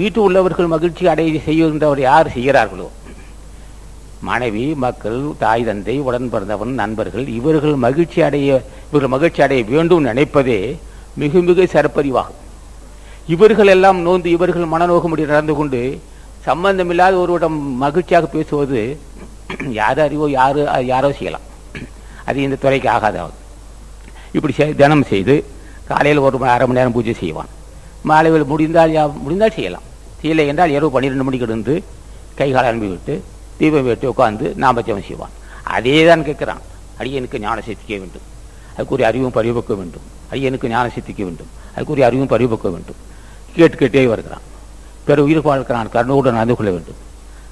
வீட்டு உள்ளவர்கள் மகிழ்ச்சி அடைய செய்கின்றவர் யார் செய்கிறார்களோ? மனைவி மக்கள் தாய் தந்தை உடன் பிறந்தவன் நண்பர்கள் இவர்கள் மகிழ்ச்சி அடைய இவர்கள் மகிழ்ச்சி அடைய வேண்டும் நினைப்பதே மிக மிக சிறப்பறிவாகும். இவர்கள் எல்லாம் நோந்து இவர்கள் மனநோகமுடி நடந்து கொண்டு சம்பந்தமில்லாத ஒருவரிடம் மகிழ்ச்சியாக பேசுவது யார் அறிவோ யாரு யாரோ செய்யலாம். அது இந்த துறைக்கு ஆகாதாவது இப்படி தினம் செய்து காலையில் ஒரு மணி- அரை மணி நேரம் பூஜை செய்வான். மாலையில் முடிந்தால் யா- முடிந்தால் செய்யலாம். செய்யலை என்றால் இரவு பன்னிரெண்டு மணிக்கு இருந்து கை கால் அனுப்பி விட்டு தீபம் வெட்டி உட்காந்து நாமஜபம் செய்வான் அதே தான் கேட்கிறான். அடியனுக்கு ஞான சித்திக்க வேண்டும். அதுக்குரிய அறிவும் பரிவக்க வேண்டும். அடியனுக்கு ஞான சித்திக்க வேண்டும். அதுக்குரிய அறிவும் பரிவக்க வேண்டும். கேட்டு கேட்டே வருகிறான். பிற உயிர் வாழ்க்கிறான் கருணோடு நடந்து கொள்ள வேண்டும்.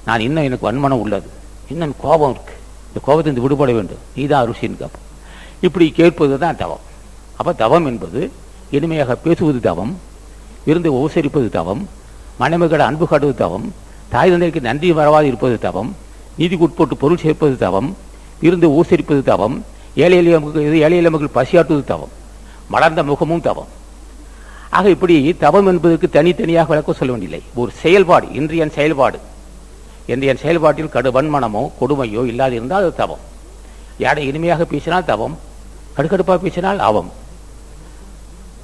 நான் இன்னும் எனக்கு வன்மனம் உள்ளது. இன்னும் கோபம் இருக்கு. இந்த கோபத்திலிருந்து விடுபட வேண்டும். நீதான் அருசின்னு கேட்போம் இப்படி கேட்பது தான் தவம். அப்போ தவம் என்பது இனிமையாக பேசுவது தவம் விருந்து உபசரிப்பது தவம் மனைமக்களை அன்பு காட்டுவது தவம் தாய் தந்தைக்கு நன்றி வரவாது இருப்பது தவம் நீதிக்கு உட்பட்டு பொருள் சேர்ப்பது தவம் விருந்து ஊசரிப்பது தவம் ஏழை எளிய மக்கள் ஏழை எளிய மக்கள் பசியாற்றுவது தவம் மலர்ந்த முகமும் தவம். ஆக இப்படி தவம் என்பதற்கு தனித்தனியாக விளக்கம் சொல்ல வேண்டியில்லை ஒரு செயல்பாடு இன்றைய செயல்பாடு. இன்றைய செயல்பாட்டில் கடு வன்மனமோ கொடுமையோ இல்லாது இருந்தால் அது தவம். யாரை இனிமையாக பேசினால் தவம் கடுக்கடுப்பாக பேசினால் அவம்.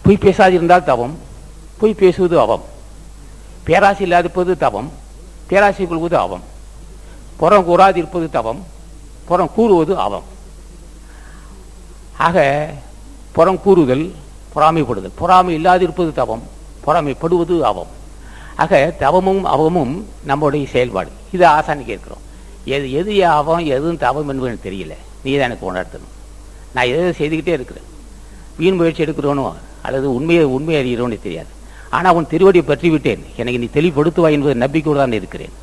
பொய் பேசாதிருந்தால் தவம் பொய் பேசுவது அவம். பேராசி இல்லாதிருப்பது தவம். பேராசை கொள்வது அவம். புறம் கூறாதிருப்பது தவம். புறம் கூறுவது அவம். ஆக புறம் கூறுதல் பொறாமைப்படுதல். பொறாமை இல்லாதிருப்பது தவம். பொறாமைப்படுவது அவம். ஆக தவமும் அவமும் நம்முடைய செயல்பாடு. இது ஆசானி கேட்கிறோம். எது எது அவம் எதுவும் தவம் என்பது எனக்கு தெரியல. நீ தான் எனக்கு உணர்த்தணும். நான் எதை செய்துக்கிட்டே இருக்கிறேன். வீண் முயற்சி எடுக்கிறோனோ அல்லது உண்மையை உண்மை அறிகிறோன்னு தெரியாது. ஆனால் உன் திருவடியை பற்றி விட்டேன். எனக்கு நீ தெளிவுபடுத்துவாய் என்பது நம்பிக்கையோடு தான் இருக்கிறேன்.